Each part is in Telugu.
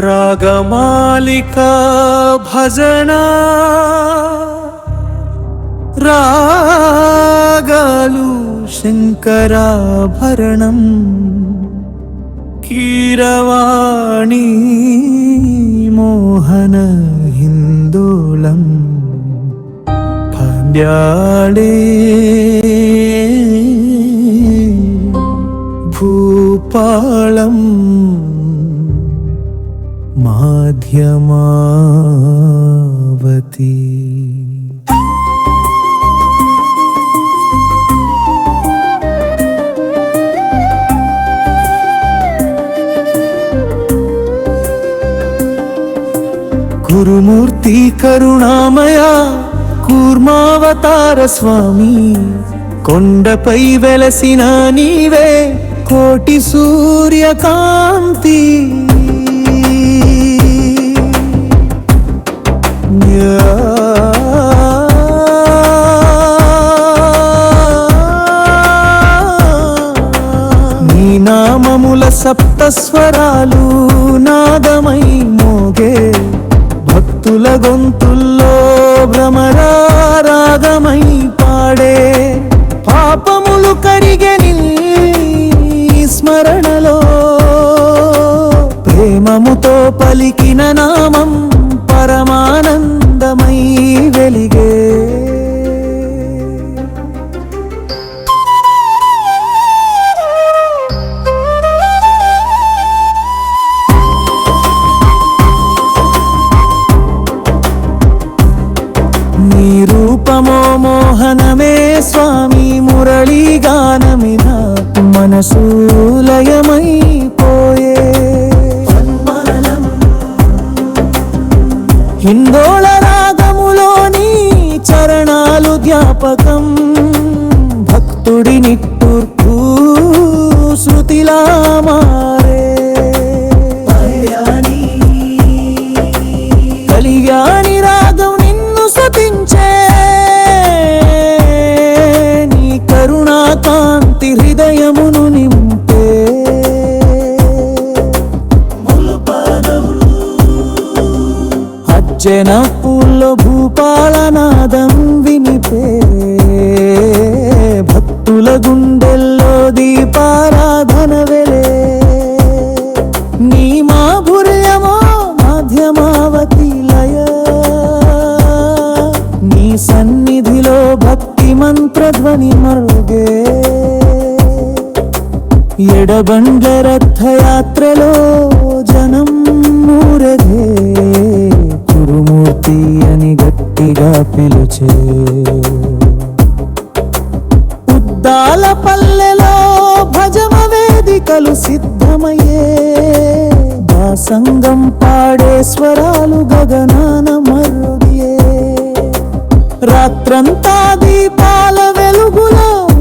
रागमालिका भजना। रागालु शङ्कराभरणम्। कीरवाणी मोहन हिन्दोलम्। पाण्ड्याणि भूपालम्। మధ్యమావతి. గురుమూర్తి కరుణామయ కూర్మావతార స్వామి కొండపై వెలసిన నీవే కోటి సూర్యకాంతి. నీ నామముల సప్తస్వరాలు నాదమై మోగే. భక్తుల గొంతుల్లో భ్రమరారాగమై పాడే. పాపములు కరిగే నీ స్మరణలో ప్రేమముతో పలికి మోహనమే స్వామి మురళీ గానమిన మనసూలయమై పోయే హిందోళ రాగములోని చరణాలు జ్ఞాపకం అజ్జన పూల్లో భూపాలనాదం వినిపే. భక్తుల గుండెల్లో దీపారాధన వెలే. నీ మాధుర్యమో మాధ్యమావతి లయ. నీ సన్నిధిలో భక్తి మంత్రధ్వని మరుగే. ఎడబండ రథయాత్రలో జనం గట్టిగా ఉద్దాల పల్లెలో భజన వేదికలు సిద్ధమయ్యే. దాసంగం పాడే స్వరాలు గగనాన మరుదియే రాత్రంతా దీపాల వెలుగుల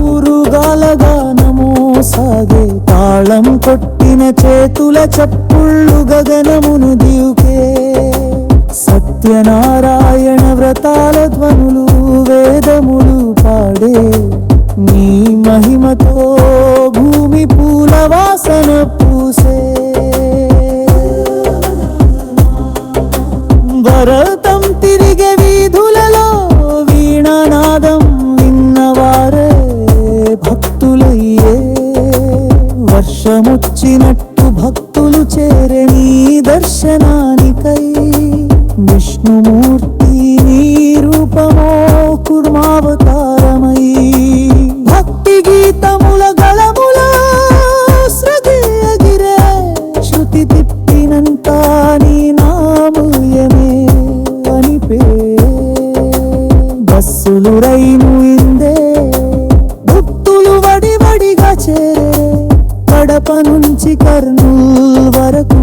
ఊరుగాలగానము సాగే. తాళం కొట్టిన చేతుల చప్పుళ్ళు గగనమును దివుకే సత్యనారాయణ వ్రతా భారతం తిరిగే వీధులలో వీణానాదం విన్నవారే భక్తులయ్యే. వర్షముచ్చినట్టు భక్తులు చేరే నీ దర్శనానికై విష్ణుమూర్తి నీ రూపమో బస్సులు రైలు ఇందే భక్తులు వడి వడిగా చేరే కడప నుంచి కర్నూలు వరకు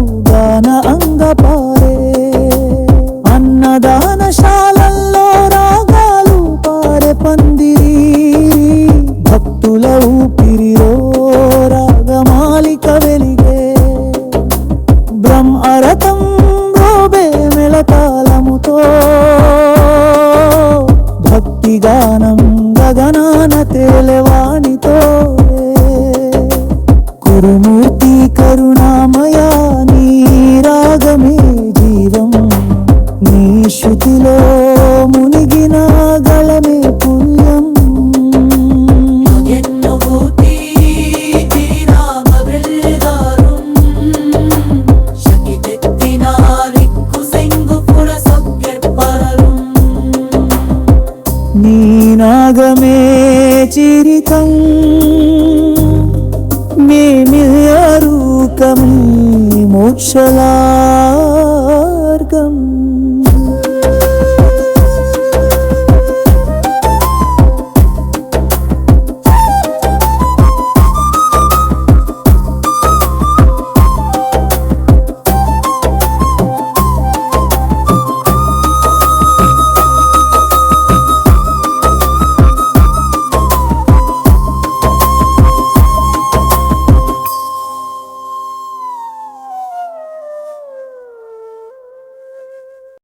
గురుమూర్తి కరుణామయ నీ రాగమే జీవం నీ శృతిలో మునిగిన గళమే పుణ్యం నీ నాగమే చిరితం 是了。